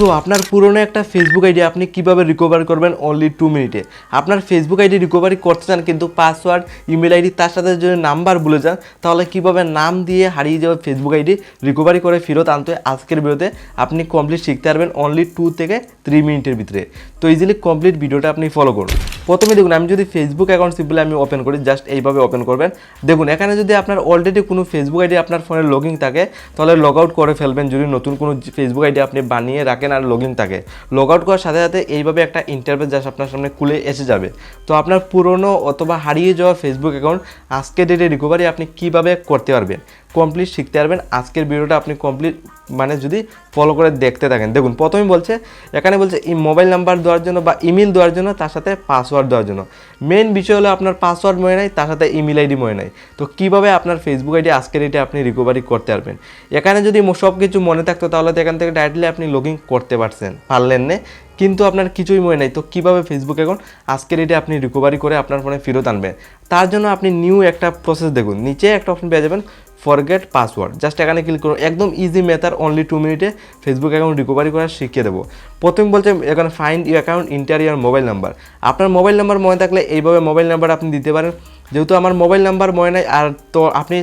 So আপনার পুরনো একটা ফেসবুক আইডি আপনি কীভাবে রিকভার করবেন অনলি টু মিনিটে আপনার ফেসবুক আইডি রিকভারি করতে চান কিন্তু পাসওয়ার্ড ইমেল আইডি তার সাথে যদি নাম্বার ভুলে যান, তাহলে কীভাবে নাম দিয়ে হারিয়ে যাওয়া ফেসবুক আইডি রিকভারি করে ফেরত আনতে আজকের ভিডিওতে? আপনি কমপ্লিট শিখতে পারবেন অনলি টু থেকে থ্রি মিনিটের ভিতরে। তো ইজিলি কমপ্লিট ভিডিওটা আপনি ফলো করুন। প্রথমে দেখুন, আমি যদি ফেসবুক অ্যাকাউন্ট সিম্পলি আমি ওপেন করি জাস্ট এইভাবে ওপেন করবেন। দেখুন, এখানে যদি আপনার অলরেডি কোনো ফেসবুক আইডি আপনার ফোনে লগিং থাকে, তাহলে লগ আউট করে ফেলবেন। যদি নতুন কোনো ফেসবুক আইডি আপনি বানিয়ে রাখেন আর লগ ইন থাকে। লগ আউট করার সাথে সাথে এইভাবে একটা ইন্টারভেস জাস্ট আপনার সামনে খুলে এসে যাবে। তো আপনার পুরনো অথবা হারিয়ে যাওয়া ফেসবুক অ্যাকাউন্ট আজকে ডেটে রিকভারি আপনি কীভাবে করতে পারবেন? কমপ্লিট শিখতে পারবেন। আজকের ভিডিওটা আপনি কমপ্লিট মানে যদি ফলো করে দেখতে থাকেন। দেখুন প্রথমে বলছে, এখানে বলছে, এই মোবাইল নাম্বার দেওয়ার জন্য বা ইমেল দেওয়ার জন্য, তার সাথে পাসওয়ার্ড দেওয়ার জন্য। মেন বিষয় হলো আপনার পাসওয়ার্ড মনে নাই, তার সাথে ইমেল আইডি মনে নাই। তো কীভাবে আপনার ফেসবুক আইডি আজকের ডেটে আপনি রিকভারি করতে পারবেন? এখানে যদি সব কিছু মনে থাকতো, তাহলে তো এখান থেকে ডাইরেক্টলি আপনি লগ ইন করতে পারছেন পারলেন না। কিন্তু আপনার কিছুই মনে নাই। তো কীভাবে ফেসবুক এখন? আজকের ডেটে আপনি রিকভারি করে আপনার ফোনে ফেরত আনবেন তার জন্য আপনি নিউ একটা প্রসেস দেখুন। নিচে একটা অপশন পেয়ে যাবেন ফরগেট পাসওয়ার্ড জাস্ট এখানে ক্লিক করুন। একদম ইজি মেথার অনলি টু মিনিটে ফেসবুক অ্যাকাউন্ট রিকভারি করা শিখিয়ে দেবো। প্রথম বলছে, এখানে find you account enter your mobile number আপনার মোবাইল নাম্বার মনে থাকলে এইভাবে মোবাইল নাম্বার আপনি দিতে পারেন। যেহেতু আমার মোবাইল নাম্বার মনে নাই, আর তো আপনি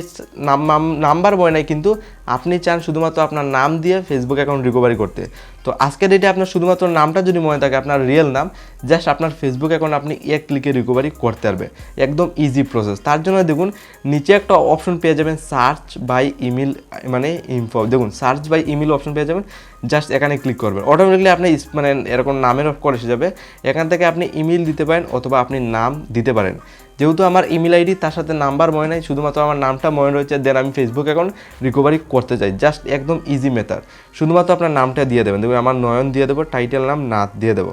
নাম্বার মনে নাই, কিন্তু আপনি চান শুধুমাত্র আপনার নাম দিয়ে ফেসবুক অ্যাকাউন্ট রিকভারি করতে। তো আজকের ডেটে আপনার শুধুমাত্র নামটা যদি মনে থাকে, আপনার রিয়েল নাম জাস্ট আপনার ফেসবুক অ্যাকাউন্ট আপনি এক ক্লিকে রিকভারি করতে পারবে। একদম ইজি প্রসেস তার জন্য দেখুন, নিচে একটা অপশন পেয়ে যাবেন সার্চ বাই ইমেল মানে ইনফো দেখুন সার্চ বাই ইমেল অপশন পেয়ে যাবেন জাস্ট এখানে ক্লিক করবেন। অটোমেটিকলি আপনি মানে এরকম নামের অফ করে এসে যাবে। এখান থেকে আপনি ইমেল দিতে পারেন, অথবা আপনি নাম দিতে পারেন। যেহেতু আমার ইমেল আইডি তার সাথে নাম্বার মনে নাই, শুধুমাত্র আমার নামটা মনে রয়েছে দেন আমি ফেসবুক অ্যাকাউন্ট রিকভারি করতে চাই জাস্ট একদম ইজি মেথড শুধুমাত্র আপনার নামটা দিয়ে দেবেন, দেখুন আমার নয়ন দিয়ে দেবো টাইটেল নাম নাথ দিয়ে দেবো।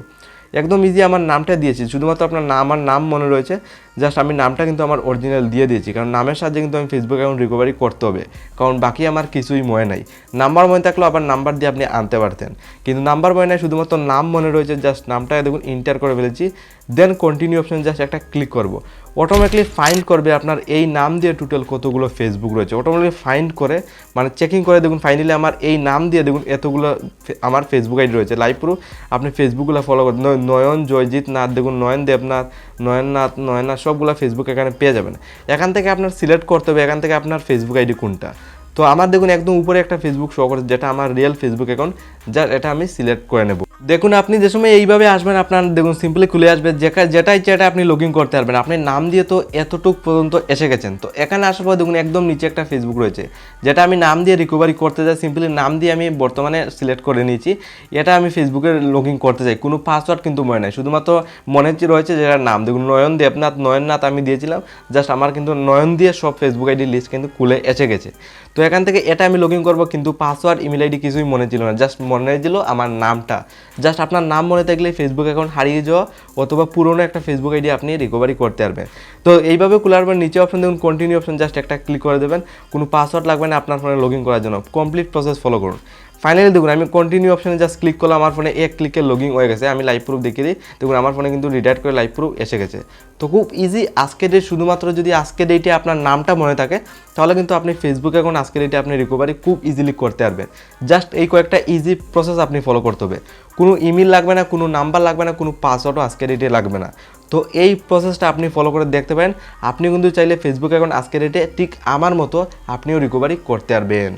একদম ইজি আমার নামটা দিয়েছি, শুধুমাত্র আপনার নাম আমার নাম মনে রয়েছে জাস্ট আমি নামটা কিন্তু আমার অরিজিনাল দিয়ে দিয়েছি। কারণ নামের সাহায্যে কিন্তু আমি ফেসবুক অ্যাকাউন্ট রিকভারি করতে হবে। কারণ বাকি আমার কিছুই মনে নাই। নাম্বার মনে থাকলেও আবার নাম্বার দিয়ে আপনি আনতে পারতেন। কিন্তু নাম্বার মনে নাই, শুধুমাত্র নাম মনে রয়েছে জাস্ট নামটা দেখুন ইন্টার করে ফেলেছি। দেন কন্টিনিউ অপশন জাস্ট একটা ক্লিক করব। অটোমেটিকলি ফাইন্ড করবে আপনার এই নাম দিয়ে টোটাল কতগুলো ফেসবুক রয়েছে। অটোমেটিকলি ফাইন্ড করে মানে চেকিং করে দেখুন ফাইনালি আমার এই নাম দিয়ে দেখুন, এতগুলো আমার ফেসবুক আইডি রয়েছে। লাইভ প্রুফ আপনি ফেসবুকগুলো ফলো করেন নয়- নয়ন, জয়জিৎ নাথ দেখুন নয়ন দেবনাথ নয়ননাথ নয়নাথ সবগুলো ফেসবুক এখানে পেয়ে যাবেন। এখান থেকে আপনার সিলেক্ট করতে হবে, এখান থেকে আপনার ফেসবুক আইডি কোনটা। তো আমার দেখুন একদম উপরে একটা ফেসবুক শো করে যেটা আমার রিয়েল ফেসবুক অ্যাকাউন্ট যার এটা আমি সিলেক্ট করে নেব। দেখুন, আপনি যে সময় এইভাবে আসবেন, আপনার দেখুন সিম্পলি খুলে আসবে যেটা যেটাই যেটা আপনি লগ ইন করতে পারবেন। আপনি নাম দিয়ে তো এতটুক পর্যন্ত এসে গেছেন। তো এখানে আসার পর দেখুন, একদম নিচে একটা ফেসবুক রয়েছে। যেটা আমি নাম দিয়ে রিকভারি করতে চাই সিম্পলি নাম দিয়ে আমি বর্তমানে সিলেক্ট করে নিয়েছি। এটা আমি ফেসবুকে লগ ইন করতে চাই। কোনো পাসওয়ার্ড কিন্তু মনে নাই। শুধুমাত্র মনে রয়েছে যেটার নাম। দেখুন, নয়ন দেবনাথ, নয়ননাথ আমি দিয়েছিলাম। জাস্ট আমার কিন্তু নয়ন দিয়ে সব ফেসবুক আইডি লিস্ট কিন্তু খুলে এসে গেছে। তো এখান থেকে এটা আমি লগ ইন করব, কিন্তু পাসওয়ার্ড ইমেল আইডি কিছুই মনে ছিল না। জাস্ট মনে ছিল আমার নামটা। জাস্ট আপনার নাম মনে থাকলে ফেসবুক অ্যাকাউন্ট হারিয়ে যাওয়া অথবা পুরনো একটা ফেসবুক আইডি আপনি রিকভারি করতে পারবেন তো এইভাবে খোলার পর নিচে অপশন দেখুন কন্টিনিউ অপশন জাস্ট একটা ক্লিক করে দেবেন। কোনো পাসওয়ার্ড লাগবে না আপনার ফোনে লগ ইন করার জন্য। কমপ্লিট প্রসেস ফলো করুন। ফাইনালি দেখুন, আমি কন্টিনিউ অপশনে জাস্ট ক্লিক করলাম, আমার ফোনে এক ক্লিকে লগ হয়ে গেছে। আমি লাইভ প্রুফ দেখিয়ে দিই। দেখুন, আমার ফোনে কিন্তু রিডাইট করে লাইভ প্রুফ এসে গেছে। তো খুব ইজি আজকে ডেট শুধুমাত্র যদি আজকে ডেটে আপনার নামটা মনে থাকে, তাহলে কিন্তু আপনি ফেসবুক এখন আজকে ডেটে আপনি রিকভারি খুব ইজিলি করতে পারবেন। জাস্ট এই কয়েকটা ইজি প্রসেস আপনি ফলো করতে হবে। কোনো ইমেল লাগবে না, কোনো নাম্বার লাগবে না, কোনো পাসওয়ার্ডও আজকের ডেটে লাগবে না। তো এই প্রসেসটা আপনি ফলো করে দেখতে পারেন। আপনি কিন্তু চাইলে ফেসবুক অ্যাকাউন্ট আজকের ডেটে ঠিক আমার মতো আপনিও রিকভারি করতে পারবেন।